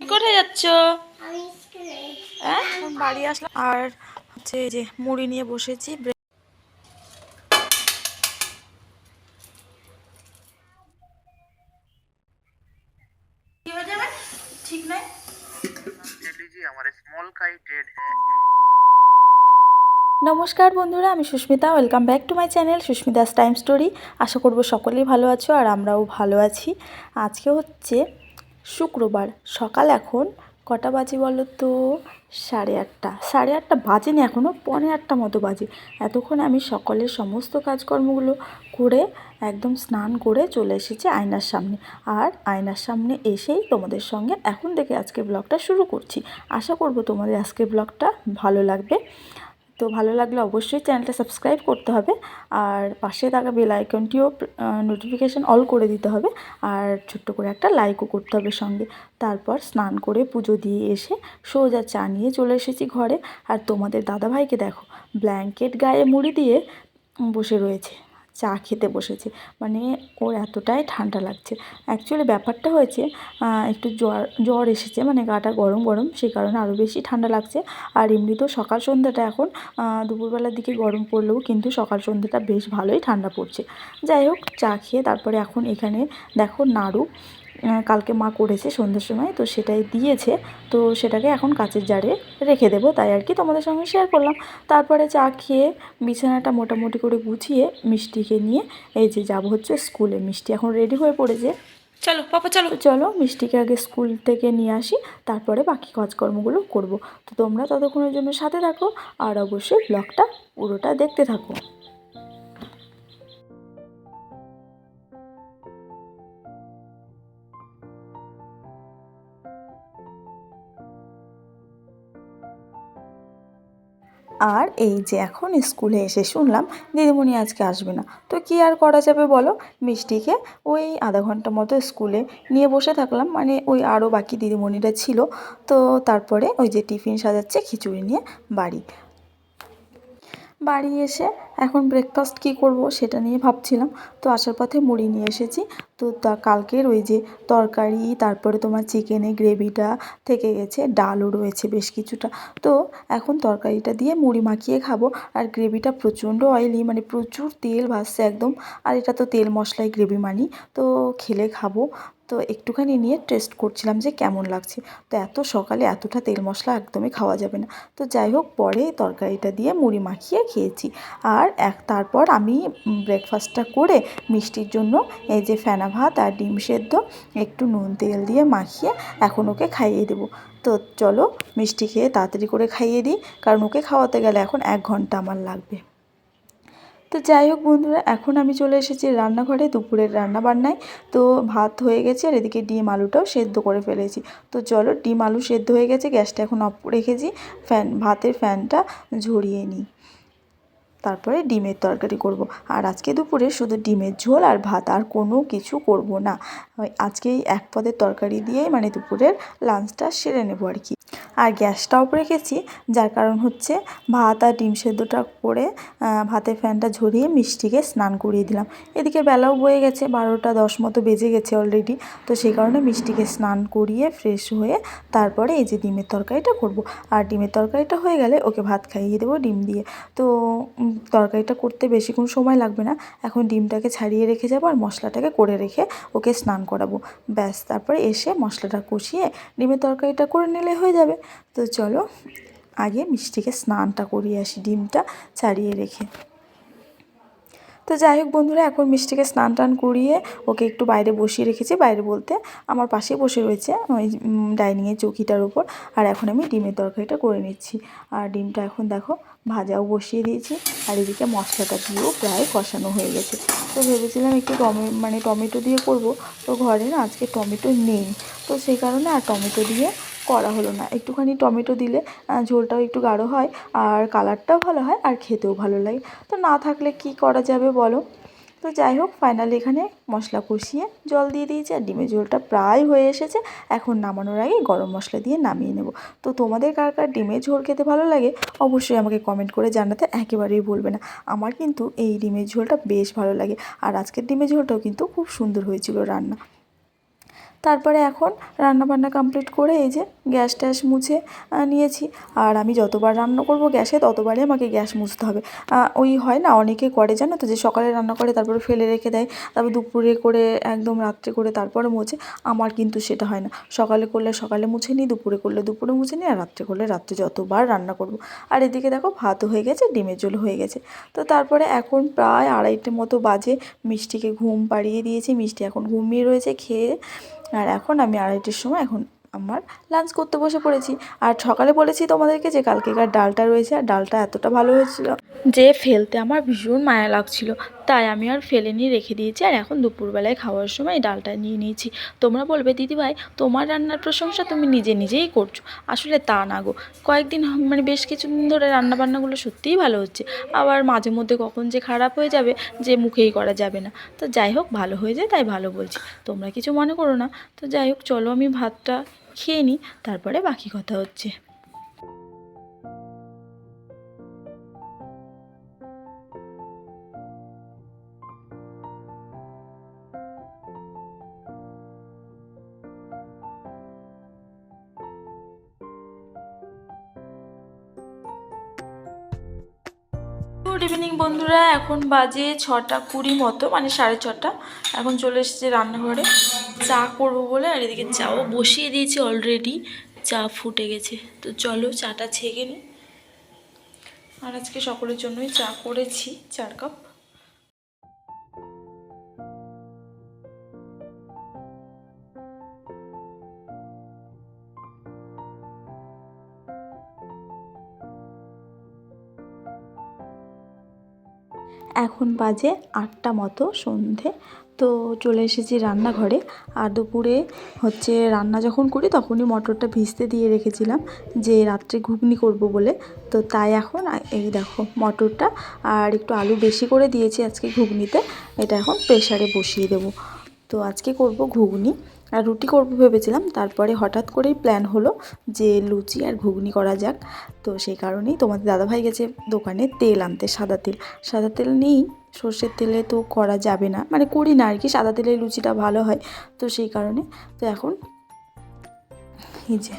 কোথায় যাচ্ছ? হ্যাঁ? বাড়ি আসলাম। আর হচ্ছে যে মুড়ি নিয়ে বসেছি। ঠিক নাই আমার স্মল কাই হ্যাঁ নমস্কার বন্ধুরা, আমি Susmita. Welcome back to my channel Susmita's time story আশা করব সকলেই ভালো আছো আর আমরাও ভালো আছি। আজকে হচ্ছে শুক্রবার, সকাল এখন। কটা বাজে বলো তো? সাড়ে আটটা। সাড়ে আটটা বাজেনি এখনও পৌনে আটটা মতো বাজে। এতক্ষণ আমি সকলের সমস্ত কাজকর্মগুলো করে একদম স্নান করে চলে এসেছি আয়নার সামনে। আর আয়নার সামনে এসেই তোমাদের সঙ্গে এখন থেকে আজকে ব্লগটা শুরু করছি। আশা করব তোমাদের আজকের ব্লগটা ভালো লাগবে। তো ভালো লাগলে অবশ্যই চ্যানেলটা সাবস্ক্রাইব করতে হবে আর পাশে থাকা বেল আইকনটিও নোটিফিকেশান অল করে দিতে হবে আর ছোট্ট করে একটা লাইকও করতে হবে সঙ্গে। তারপর স্নান করে পুজো দিয়ে এসে সোজা চা নিয়ে চলে এসেছি ঘরে। আর তোমাদের দাদাভাইকে দেখো ব্ল্যাঙ্কেট গায়ে মুড়ি দিয়ে বসে রয়েছে। চা খেতে বসেছে। মানে ওর এতটাই ঠান্ডা লাগছে। অ্যাকচুয়ালি ব্যাপারটা হয়েছে একটু জ্বর জ্বর এসেছে মানে গাটা গরম গরম সেই কারণে আরও বেশি ঠান্ডা লাগছে। আর এমনিতেও সকাল সন্ধ্যাটা এখন দুপুরবেলার দিকে গরম পড়লেও কিন্তু সকাল সন্ধ্যাটা বেশ ভালোই ঠান্ডা পড়ছে। যাই হোক, চা খেয়ে তারপরে এখন এখানে দেখো নাড়ু কালকে মা করেছে সন্ধ্যের সময় তো সেটাই দিয়েছে। তো সেটাকে এখন কাচের জারে রেখে দেবো তাই আর কি তোমাদের সঙ্গে শেয়ার করলাম। তারপরে চা খেয়ে বিছানাটা মোটামুটি করে গুছিয়ে মিষ্টিকে নিয়ে এই যে যাব হচ্ছে স্কুলে মিষ্টি এখন রেডি হয়ে পড়েছে। চলো পাপা চলো। চলো মিষ্টিকে আগে স্কুল থেকে নিয়ে আসি তারপরে বাকি কাজকর্মগুলো করব। তো তোমরা ততক্ষণের জন্য সাথে থাকো আর অবশ্যই ব্লগটা পুরোটা দেখতে থাকো। আর এই যে এখন স্কুলে এসে শুনলাম দিদিমণি আজকে আসবে না। তো কি আর করা যাবে বলো? মিষ্টিকে ওই আধা ঘণ্টা মতো স্কুলে নিয়ে বসে থাকলাম। মানে ওই আরও বাকি দিদিমণিরা ছিল। তো তারপরে ওই যে টিফিন সাজাচ্ছে, খিচুড়ি নিয়ে বাড়ি। বাড়ি এসে এখন ব্রেকফাস্ট কী করব সেটা নিয়ে ভাবছিলাম। তো আসার পথে মুড়ি নিয়ে এসেছি। তো তা কালকের ওই যে তরকারি, তারপরে তোমার চিকেনে গ্রেভিটা থেকে গেছে, ডালও রয়েছে বেশ কিছুটা। তো এখন তরকারিটা দিয়ে মুড়ি মাখিয়ে খাব। আর গ্রেভিটা প্রচণ্ড অয়েলি মানে প্রচুর তেল ভাসছে একদম। আর এটা তো তেল মশলায় গ্রেভি মানি তো খেলে খাব। তো একটুখানি নিয়ে টেস্ট করছিলাম যে কেমন লাগছে। তো এত সকালে এতটা তেল মশলা একদমই খাওয়া যাবে না। তো যাই হোক, পরে তরকারিটা দিয়ে মুড়ি মাখিয়ে খেয়েছি। আর এক, তারপর আমি ব্রেকফাস্টটা করে মিষ্টির জন্য এই যে ফেনা ভাত আর ডিম সেদ্ধ, একটু নুন তেল দিয়ে মাখিয়ে এখন ওকে খাইয়ে দেবো। তো চলো, মিষ্টি খেয়ে তাড়াতাড়ি করে খাইয়ে দিই। কারণ ওকে খাওয়াতে গেলে এখন এক ঘণ্টা আমার লাগবে। তো যাই হোক বন্ধুরা, এখন আমি চলে এসেছি রান্নাঘরে দুপুরের রান্না বান্নায় তো ভাত হয়ে গেছে আর এদিকে ডিম আলুটাও সেদ্ধ করে ফেলেছি। তো চলো ডিম আলু সেদ্ধ হয়ে গেছে, গ্যাসটা এখন অফ রেখেছি ফ্যান, ভাতের ফ্যানটা ঝরিয়ে নিই। তারপরে ডিমের তরকারি করব। আর আজকে দুপুরে শুধু ডিমের ঝোল আর ভাত, আর কোনো কিছু করব না। আজকে এক পদের তরকারি দিয়েই মানে দুপুরের লাঞ্চটা সেরে নেব আর কি। আর গ্যাসটা রেখেছি, যার কারণ হচ্ছে ভাত আর ডিম সেদ্ধটা করে ভাতের ফ্যানটা ঝরিয়ে মিষ্টিকে স্নান করিয়ে দিলাম। এদিকে বেলাও বয়ে গেছে, বারোটা দশ মতো বেজে গেছে অলরেডি তো সেই কারণে মিষ্টিকে স্নান করিয়ে ফ্রেশ হয়ে তারপরে এই যে ডিমের তরকারিটা করব। আর ডিমের তরকারিটা হয়ে গেলে ওকে ভাত খাইয়ে দেবো ডিম দিয়ে। তো তরকারিটা করতে বেশিক্ষণ সময় লাগবে না। এখন ডিমটাকে ছাড়িয়ে রেখে যাব আর মশলাটাকে করে রেখে ওকে স্নান করাবো। ব্যাস, তারপরে এসে মশলাটা কষিয়ে ডিমের তরকারিটা করে নিলে হয়ে যাবে। তো চলো আগে মিষ্টিকে স্নানটা করিয়ে আসি ডিমটা ছাড়িয়ে রেখে। তো যাই হোক বন্ধুরা, এখন মিষ্টিকে স্নান টান করিয়ে ওকে একটু বাইরে বসিয়ে রেখেছি। বাইরে বলতে আমার পাশেই বসে রয়েছে ওই ডাইনিংয়ের চৌকিটার উপর আর এখন আমি ডিমের তরকারিটা করে নিচ্ছি। আর ডিমটা এখন দেখো ভাজাও বসিয়ে দিয়েছি। আর এদিকে মশলাটা দিয়েও প্রায় কষানো হয়ে গেছে। তো ভেবেছিলাম একটু টমে মানে টমেটো দিয়ে করব। তো ঘরে না আজকে টমেটো নেই। তো সেই কারণে আর টমেটো দিয়ে করা হলো না। একটুখানি টমেটো দিলে ঝোলটাও একটু গাঢ় হয় আর কালারটাও ভালো হয় আর খেতেও ভালো লাগে। তো না থাকলে কি করা যাবে বলো? তো যাই হোক ফাইনালি এখানে মশলা কষিয়ে জল দিয়ে দিয়েছি আর ডিমের ঝোলটা প্রায় হয়ে এসেছে। এখন নামানোর আগে গরম মশলা দিয়ে নামিয়ে নেব। তো তোমাদের কার কার ডিমের ঝোল খেতে ভালো লাগে অবশ্যই আমাকে কমেন্ট করে জানাতে একেবারেই বলবে না। আমার কিন্তু এই ডিমের ঝোলটা বেশ ভালো লাগে আর আজকের ডিমের ঝোলটাও কিন্তু খুব সুন্দর হয়েছিল রান্না। তারপরে এখন রান্নাবান্না কমপ্লিট করে এই যে গ্যাস ট্যাস মুছে নিয়েছি। আর আমি যতবার রান্না করব গ্যাসে, ততবারই আমাকে গ্যাস মুছতে হবে। ওই হয় না, অনেকে করে জানো তো যে সকালে রান্না করে, তারপরে ফেলে রেখে দেয়, তারপর দুপুরে করে, একদম রাত্রে করে তারপরে মোছে। আমার কিন্তু সেটা হয় না। সকালে করলে সকালে মুছে নিই, দুপুরে করলে দুপুরে মুছে নিই, আর রাত্রে করলে রাত্রে যতবার রান্না করব। আর এদিকে দেখো ভাতও হয়ে গেছে, ডিমের ঝোল হয়ে গেছে। তো তারপরে এখন প্রায় আড়াইটে মতো বাজে, মিষ্টিকে ঘুম পাড়িয়ে দিয়েছি। মিষ্টি এখন ঘুমিয়ে রয়েছে, খেয়ে। আর এখন আমি আড়াইটের সময় এখন আমার লাঞ্চ করতে বসে পড়েছি। আর সকালে বলেছি তোমাদেরকে যে কালকেকার ডালটা রয়েছে, আর ডালটা এতটা ভালো হয়েছিল যে ফেলতে আমার ভীষণ মায়া লাগছিল। তাই আমি আর ফেলে নিয়ে রেখে দিয়েছি। আর এখন দুপুরবেলায় খাওয়ার সময় ডালটা নিয়ে নিয়েছি। তোমরা বলবে, দিদিভাই, তোমার রান্নার প্রশংসা তুমি নিজে নিজেই করছ। আসলে তা না গো। কয়েকদিন মানে বেশ কিছুদিন ধরে রান্নাবান্নাগুলো সত্যিই ভালো হচ্ছে। আবার মাঝে মধ্যে কখন যে খারাপ হয়ে যাবে, যে মুখেই করা যাবে না। তো যাই হোক, ভালো হয়ে যায়, তাই ভালো বলছি। তোমরা কিছু মনে করো না। তো যাই হোক, চলো আমি ভাতটা খেয়ে নিই। তারপরে বাকি কথা হচ্ছে। গুড ইভিনিং বন্ধুরা। এখন বাজে ছটা কুড়ি মতো মানে সাড়ে ছটা। এখন চলে এসেছে রান্নাঘরে। চা করব বলে, আর এদিকে চাও বসিয়ে দিয়েছি অলরেডি চা ফুটে গেছে। তো চলো চাটা ছেঁকে নিই আর আজকে সকলের জন্যই চা করেছি, চার কাপ। এখন বাজে আটটা মতো সন্ধে। তো চলে এসেছি রান্নাঘরে। আর দুপুরে হচ্ছে রান্না যখন করি তখনই মটরটা ভিজতে দিয়ে রেখেছিলাম যে রাত্রে ঘুগনি করব বলে। তো তাই এখন এই দেখো মটরটা। আর একটু আলু বেশি করে দিয়েছি আজকে ঘুগনিতে। এটা এখন প্রেশারে বসিয়ে দেবো। তো আজকে করব ঘুগনি। আর রুটি করব ভেবেছিলাম, তারপরে হঠাৎ করেই প্ল্যান হলো যে লুচি আর ঘুগনি করা যাক। তো সেই কারণেই তোমাদের দাদাভাই গেছে দোকানে তেল আনতে, সাদা তেল। সাদা তেল নেই, সর্ষের তেলে তো করা যাবে না। মানে করি না আর কি, সাদা তেলে লুচিটা ভালো হয়। তো সেই কারণে, তো এখন এই যে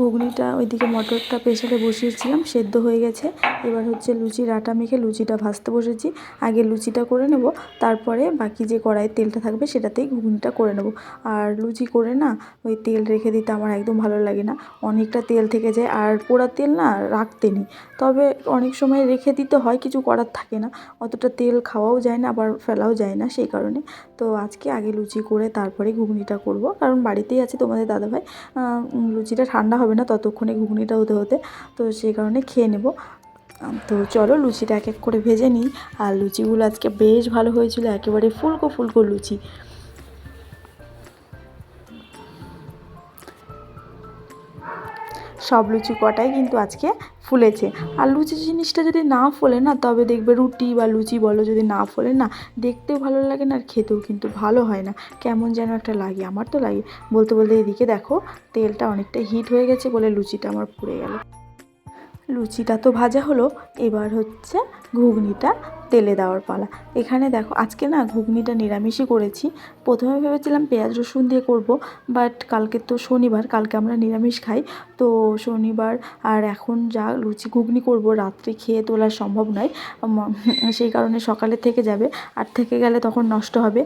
ঘুগনিটা ওইদিকে মটরটা প্রেশারে বসিয়েছিলাম, সেদ্ধ হয়ে গেছে। এবার হচ্ছে লুচির আটা মেখে লুচিটা ভাজতে বসেছি। আগে লুচিটা করে নেব, তারপরে বাকি যে কড়াইয়ের তেলটা থাকবে সেটাতেই ঘুগনিটা করে নেব। আর লুচি করে না, ওই তেল রেখে দিতে আমার একদম ভালো লাগে না। অনেকটা তেল থেকে যায়, আর পোড়া তেল না রাখতে নেই। তবে অনেক সময় রেখে দিতে হয়, কিছু করার থাকে না। অতটা তেল খাওয়াও যায় না, আবার ফেলাও যায় না সেই কারণে। তো আজকে আগে লুচি করে তারপরে ঘুগনিটা করব। কারণ বাড়িতেই আছে তোমাদের দাদাভাই। লুচিটা ঠান্ডা হবে না ততক্ষণে ঘুগনিটা হতে হতে। তো সেই কারণে খেয়ে নেব। তো চলো লুচিটা এক এক করে ভেজে নিই। আর লুচিগুলো আজকে বেশ ভালো হয়েছিল। একেবারে ফুলকো ফুলকো লুচি। সব লুচি কটাই কিন্তু আজকে ফুলেছে। আর লুচি জিনিসটা যদি না ফোলে না, তবে দেখবে রুটি বা লুচি বলো যদি না ফোলে না দেখতেও ভালো লাগে না আর খেতেও কিন্তু ভালো হয় না। কেমন যেন একটা লাগে, আমার তো লাগে। বলতে বলতে এদিকে দেখো, তেলটা অনেকটা হিট হয়ে গেছে বলে লুচিটা আমার পুড়ে গেল। লুচিটা তো ভাজা হলো, এবার হচ্ছে ঘুগনিটা তেলে দেওয়ার পালা। এখানে দেখো, আজকে না ঘুগনিটা নিরামিষই করেছি। প্রথমে ভেবেছিলাম পেঁয়াজ রসুন দিয়ে করব বাট কালকে তো শনিবার, কালকে আমরা নিরামিষ খাই। তো শনিবার আর এখন যা লুচি ঘুগনি করব, রাত্রে খেয়ে তোলা সম্ভব নয়। সেই কারণে সকালে থেকে যাবে, আর থেকে গেলে তখন নষ্ট হবে।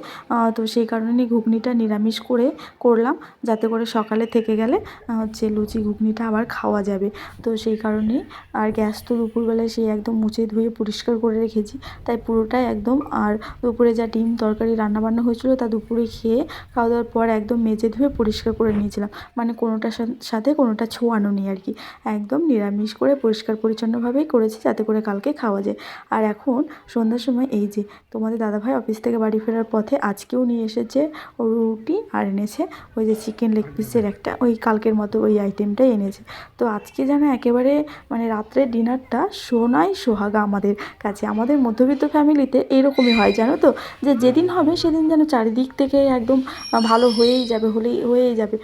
তো সেই কারণে ঘুগনিটা নিরামিষ করে করলাম, যাতে করে সকালে থেকে গেলে হচ্ছে লুচি ঘুগনিটা আবার খাওয়া যাবে। তো সেই কারণেই আর গ্যাস তো দুপুরবেলায় সেই একদম মুছে ধুয়ে পরিষ্কার করে রেখেছি। তাই পুরোটাই একদম, আর দুপুরে যা ডিম তরকারি রান্নাবান্না হয়েছিল তা দুপুরে খেয়ে খাওয়া দাওয়ার পর একদম মেজে ধুয়ে পরিষ্কার করে নিয়েছিলাম। মানে কোনোটার সাথে কোনোটা ছোঁয়ানো নেই আর কি। একদম নিরামিষ করে পরিষ্কার পরিচ্ছন্নভাবেই করেছি যাতে করে কালকে খাওয়া যায়। আর এখন সন্ধ্যার সময় এই যে তোমাদের দাদাভাই অফিস থেকে বাড়ি ফেরার পথে আজকেও নিয়ে এসেছে ও রুটি আর এনেছে ওই যে চিকেন লেগ পিসের একটা, ওই কালকের মতো ওই আইটেমটাই এনেছে। তো আজকে যেন একেবারে মানে রাত্রের ডিনারটা সোনাই সোহাগা আমাদের কাছে। আমাদের মধ্যে মধ্যবিত্ত ফ্যামিলিতে এরকমই হয়, জানো তো? যে যেদিন হবে সেদিন যেন চারিদিক থেকে একদম ভালো হয়েই যাবে, হলেই হয়েই যাবে।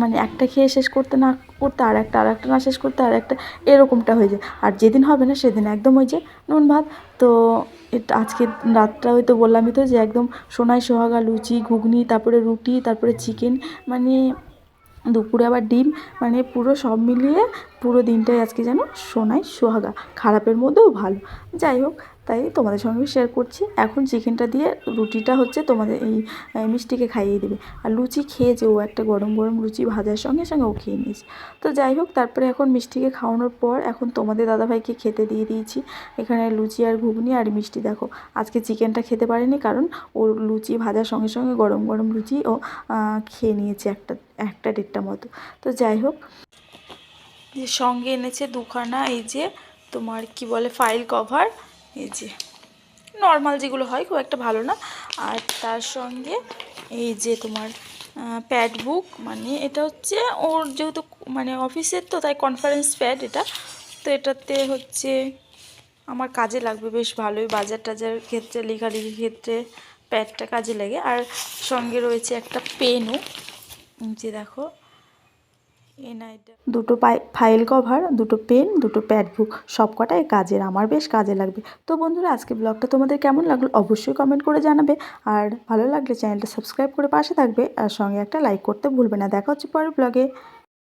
মানে একটা খেয়ে শেষ করতে না করতে আর একটা আর একটা না শেষ করতে আর একটা, এরকমটা হয়ে যায়। আর যেদিন হবে না সেদিন একদম ওই যে নুন ভাত। তো এটা আজকে রাতটা হয়তো বললামই তো যে একদম সোনায় সোহাগা লুচি, ঘুগনি, তারপরে রুটি, তারপরে চিকেন মানে দুপুরে আবার ডিম মানে পুরো সব মিলিয়ে পুরো দিনটাই আজকে যেন সোনায় সোহাগা। খারাপের মধ্যেও ভালো। যাই হোক তাই তোমাদের সঙ্গে শেয়ার করছি। এখন চিকেনটা দিয়ে রুটিটা হচ্ছে তোমাদের এই মিষ্টিকে খাইয়ে দেবে। আর লুচি খেয়েছে ও একটা গরম গরম লুচি ভাজার সঙ্গে সঙ্গে ও খেয়ে নিয়েছে। তো যাই হোক, তারপরে এখন মিষ্টিকে খাওয়ানোর পর এখন তোমাদের দাদাভাইকে খেতে দিয়ে দিয়েছি। এখানে লুচি আর ঘুগনি আর মিষ্টি দেখো। আজকে চিকেনটা খেতে পারেনি কারণ ও লুচি ভাজার সঙ্গে সঙ্গে গরম গরম লুচি ও খেয়ে নিয়েছে একটা একটা দেড়টা মতো। তো যাই হোক যে সঙ্গে এনেছে দুখানা এই যে তোমার কি বলে ফাইল কভার এই যে নর্মাল যেগুলো হয় খুব একটা ভালো না। আর তার সঙ্গে এই যে তোমার প্যাড বুক মানে এটা হচ্ছে ওর যেহেতু মানে অফিসের তো তাই কনফারেন্স প্যাড এটা। তো এটাতে হচ্ছে আমার কাজে লাগবে বেশ ভালোই, বাজার টাজার ক্ষেত্রে লেখালেখির ক্ষেত্রে প্যাডটা কাজে লাগে। আর সঙ্গে রয়েছে একটা পেনও যে দেখো দুটো ফাইল কভার, দুটো পেন, দুটো প্যাড বুক সব কটাই কাজের, আমার বেশ কাজে লাগবে। তো বন্ধুরা, আজকে ব্লগটা তোমাদের কেমন লাগল অবশ্যই কমেন্ট করে জানাবে। আর ভালো লাগলে চ্যানেলটা সাবস্ক্রাইব করে পাশে থাকবে। আর সঙ্গে একটা লাইক করতে ভুলবে না। দেখা হচ্ছে পরের ব্লগে